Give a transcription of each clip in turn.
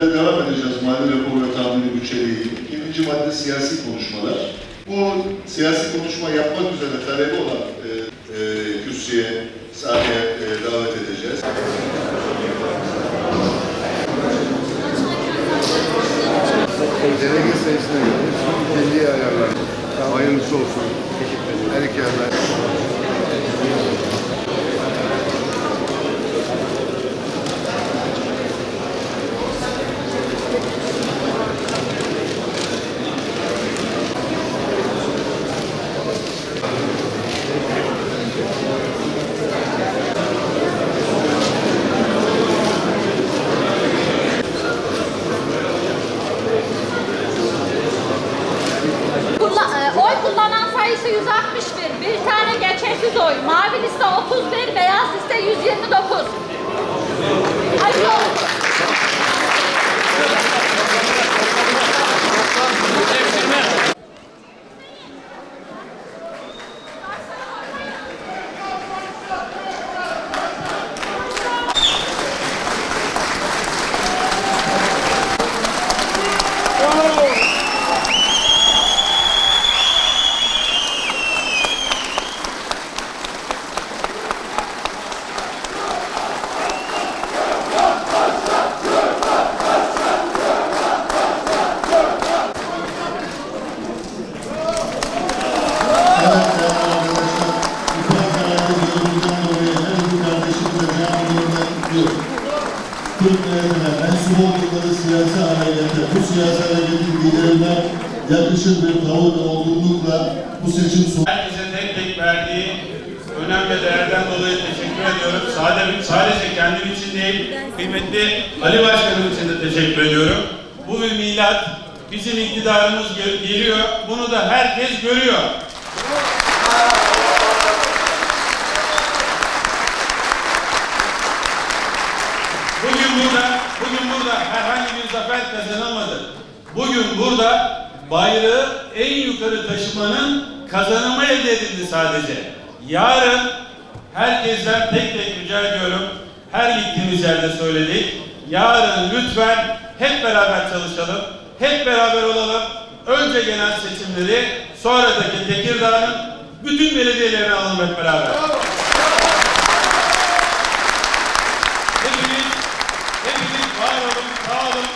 Devam edeceğiz mali rapor ve tahmini bütçeyle ilgili. İkinci madde siyasi konuşmalar. Bu siyasi konuşma yapmak üzere talebi olan e, e, kürsüye, sahneye e, davet edeceğiz. Delege sayısına göre kendi ayarlar. Hayırlısı olsun. Her iki aday. Kulla- e, oy sayısı 161. Bir tane geçersiz oy. Mavi liste 31, beyaz liste 129. Hayırlı olsun. Evet değerli arkadaşlar, bu kararı gördüğümden dolayı her iki kardeşimize gidiyor. Türk milletine mensup oldukları siyasi harekete, bu siyasi hareketin liderine yakışır bir tavır ve olgunlukla bu seçim sonu. Herkese tek tek verdiği önem ve değerden dolayı teşekkür ediyorum. Sadece, sadece kendim için değil, kıymetli Ali Başkanım için de teşekkür ediyorum. Bu bir milat. Bizim iktidarımız gel- geliyor. Bunu da herkes görüyor. Bugün burada, bugün burada herhangi bir zafer kazanılmadı. Bugün burada bayrağı en yukarı taşımanın kazanımı elde edildi sadece. Yarın herkesten tek tek rica ediyorum. Her gittiğimiz yerde söyledik. Yarın lütfen hep beraber çalışalım. Hep beraber olalım. Önce genel seçimleri, sonradaki Tekirdağ'ın bütün belediyelerini alalım hep beraber. Hepiniz, hepiniz var olun, sağ olun.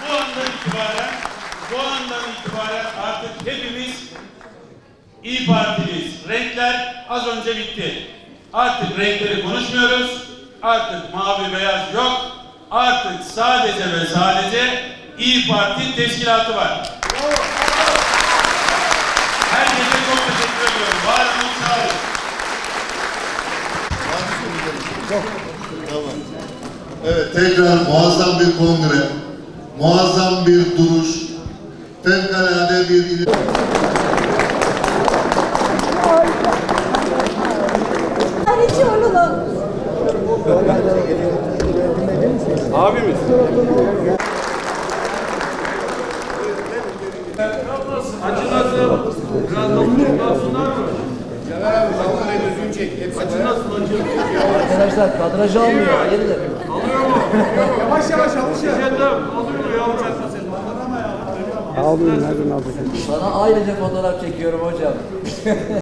Bu andan itibaren, bu andan itibaren artık hepimiz İyi Partiliyiz. Renkler az önce bitti. Artık renkleri konuşmuyoruz. Artık mavi beyaz yok. Artık sadece ve sadece İyi Parti teşkilatı var. Herkese çok teşekkür ediyorum. Var olun, sağ. Tamam. Evet tekrar muazzam bir kongre, muazzam bir duruş, fevkalade bir. Abimiz. Acı nasıl? Biraz doktorundan sunar mı? Acı nasıl acı? Arkadaşlar kadrajı almıyor. Hayırdır? Alıyor mu? Yavaş yavaş alışıyor. Alıyor? Sana ayrıca fotoğraf çekiyorum hocam.